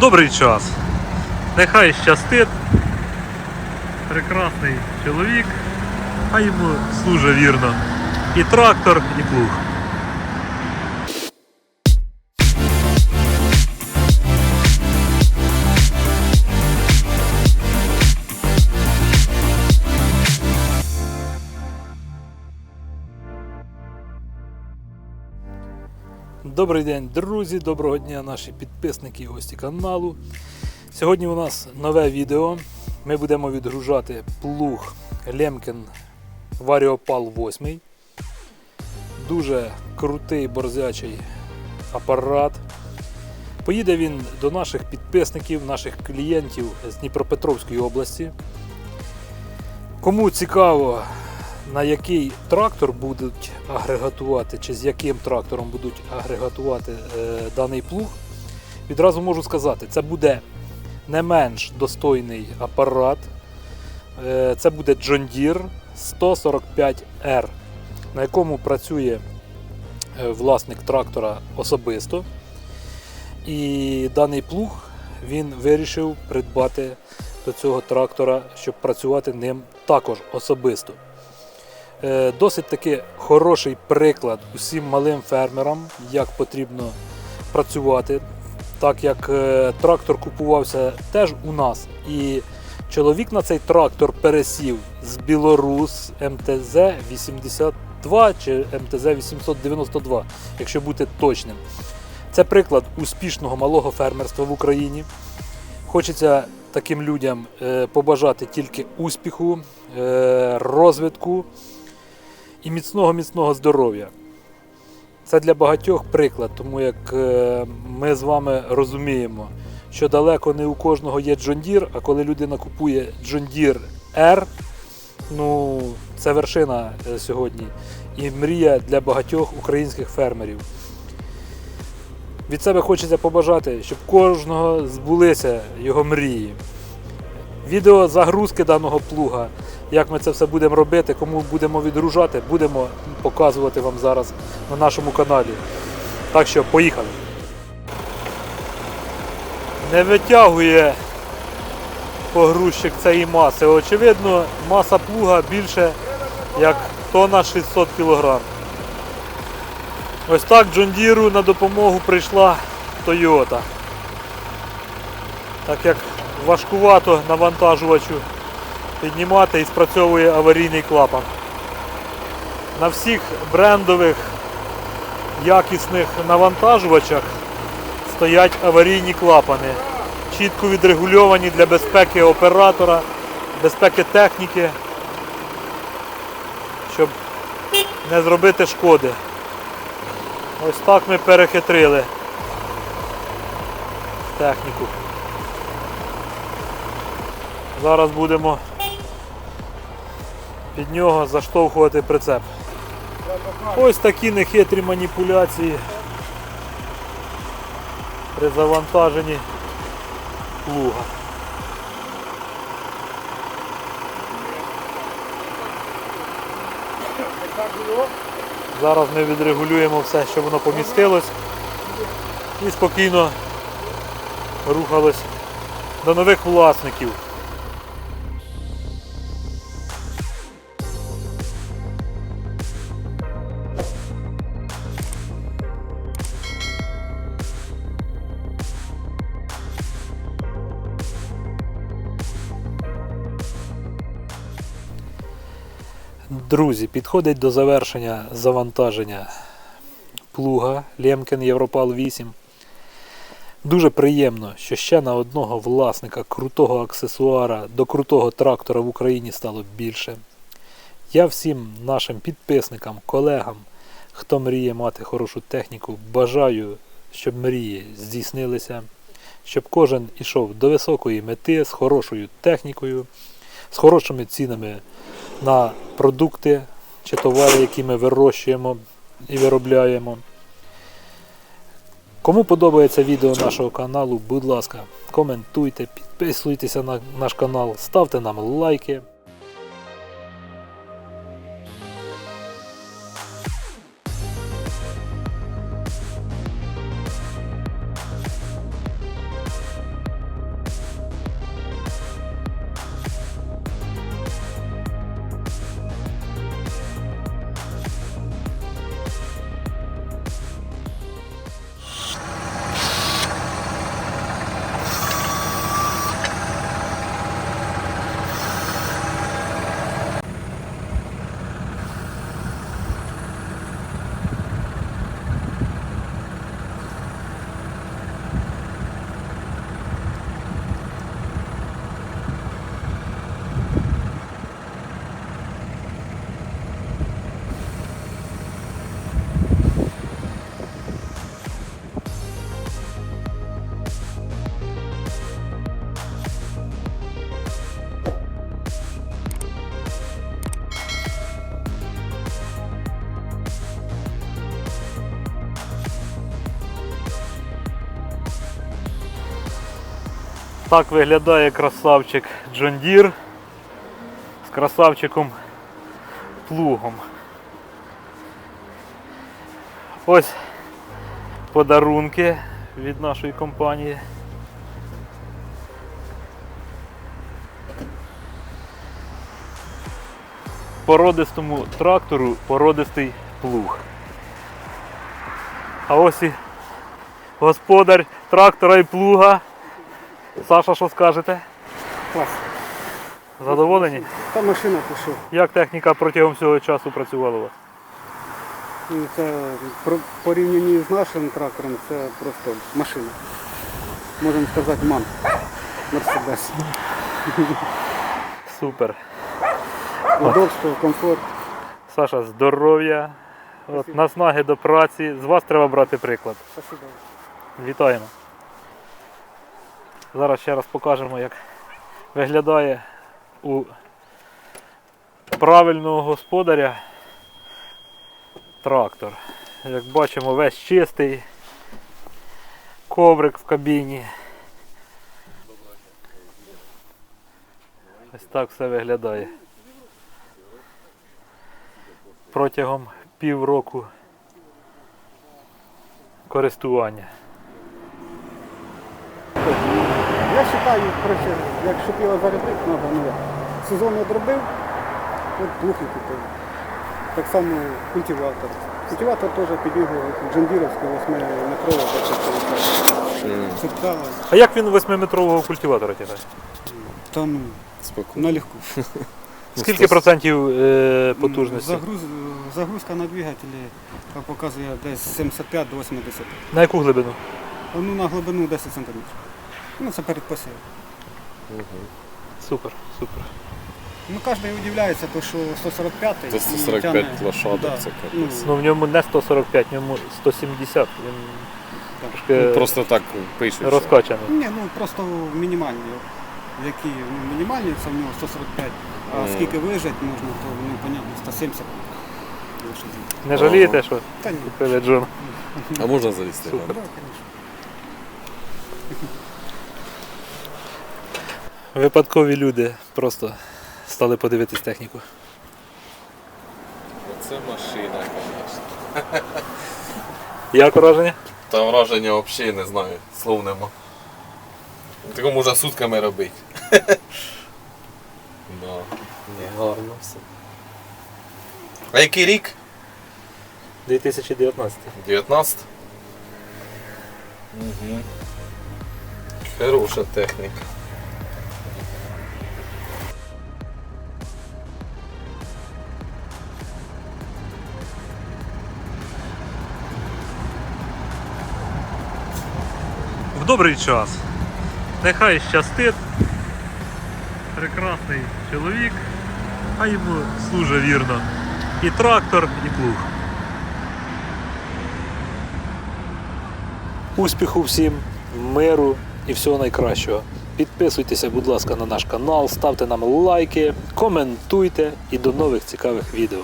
добрий час. Нехай щастить. Прекрасний чоловік, а йому служить вірно. І трактор, і плуг. Добрий день, друзі! Доброго дня, наші підписники і гості каналу. Сьогодні у нас нове відео. Ми будемо відгружати плуг Лемкен Варіопал 8. Дуже крутий борзячий апарат. Поїде він до наших підписників, наших клієнтів з Дніпропетровської області. Кому цікаво, на який трактор будуть агрегатувати, чи з яким трактором будуть агрегатувати е, даний плуг, відразу можу сказати, це буде не менш достойний апарат. Е, це буде John Deere 145R, на якому працює е, власник трактора особисто. І даний плуг він вирішив придбати до цього трактора, щоб працювати ним також особисто. Е, Досить таки хороший приклад усім малим фермерам, як потрібно працювати, так як е, трактор купувався теж у нас. І чоловік на цей трактор пересів з Білорус МТЗ 82 чи МТЗ 892, якщо бути точним. Це приклад успішного малого фермерства в Україні. Хочеться таким людям е, побажати тільки успіху, розвитку і міцного міцного здоров'я. Це для багатьох приклад, тому як е, ми з вами розуміємо, що далеко не у кожного є Deere, а коли людина купує Deere R, ну це вершина е, сьогодні і мрія для багатьох українських фермерів. Від себе хочеться побажати, щоб кожного збулися його мрії. Відео загрузки даного плуга, як ми це все будемо робити, кому будемо відгружати, будемо показувати вам зараз на нашому каналі. Так що поїхали. Не витягує погрузчик цієї маси. Очевидно, маса плуга більше як тонна 600 кг. Ось так Deere на допомогу прийшла Toyota. Так як важкувато навантажувачу піднімати і спрацьовує аварійний клапан. На всіх брендових якісних навантажувачах стоять аварійні клапани, чітко відрегульовані для безпеки оператора, безпеки техніки, щоб не зробити шкоди. Ось так ми перехитрили техніку. Зараз будемо під нього заштовхувати прицеп. Ось такі нехитрі маніпуляції при завантаженні плуга. Зараз ми відрегулюємо все, щоб воно помістилось і спокійно рухалось до нових власників. Друзі, підходить до завершення завантаження плуга Лемкен Європал 8. Дуже приємно, що ще на одного власника крутого аксесуара до крутого трактора в Україні стало більше. Я всім нашим підписникам, колегам, хто мріє мати хорошу техніку, бажаю, щоб мрії здійснилися, щоб кожен ішов до високої мети з хорошою технікою, з хорошими цінами на продукти чи товари, які ми вирощуємо і виробляємо. Кому подобається відео нашого каналу, будь ласка, коментуйте, підписуйтеся на наш канал, ставте нам лайки. Так виглядає красавчик John Deere з красавчиком плугом. Ось подарунки від нашої компанії. Породистому трактору породистий плуг. А ось і господар трактора і плуга. Саша, що скажете? Клас. Задоволені? Та машина пішов. Як техніка протягом всього часу працювала у вас? Ну, Це порівнянні з нашим трактором це просто машина. Можемо сказати, ман. Мерседес. Супер. Удобство, комфорт. Саша, здоров'я, от, наснаги до праці. З вас треба брати приклад. Спасибо. Вітаємо. Зараз ще раз покажемо, як виглядає у правильного господаря трактор. Як бачимо, весь чистий, коврик в кабіні. Ось так все виглядає. Протягом півроку користування. Вважаю, коротше, як щоб його заробити, треба, ну як. Сезон одробив, от плуг купив. Так само культиватор. Культиватор теж підігав джандіровський 8-метровий, 10 Цепкала. А як він 8-метрового культиватора тягає? Там Спокійно. налегко. Скільки процентів е, потужності? Загруз, загрузка на двигателі е, показує десь 75 до 80. На яку глибину? Ну, на глибину 10 см. Ну, це перед посівом. Супер, супер. Ну, кожен удивляється, то, що 145 Це 145 тягне- лошадок, да, це ну, капець. Ну в ньому не 145, в ньому 170. Він так. трошки Ну, Просто так пишуть. що- розкачаний. Ні, ну просто мінімальні. Які ну, мінімальні, це в нього 145. А Мгм. скільки вижать можна, то ну, понятно, 170 лошадей. Не жалієте, що Та ні. купили Джон? А можна залізти? Супер. Да, звісно. Випадкові люди просто стали подивитись техніку. Це машина, звісно. Як враження? Та враження взагалі не знаю, слов нема. Таке можна сутками робити. да. Не гарно все. А який рік? 2019. 19? Угу. Хороша техніка. Добрий час. Нехай щастить. Прекрасний чоловік, а йому служить вірно. І трактор, і плуг. Успіху всім, миру і всього найкращого. Підписуйтеся, будь ласка, на наш канал, ставте нам лайки, коментуйте і до нових цікавих відео.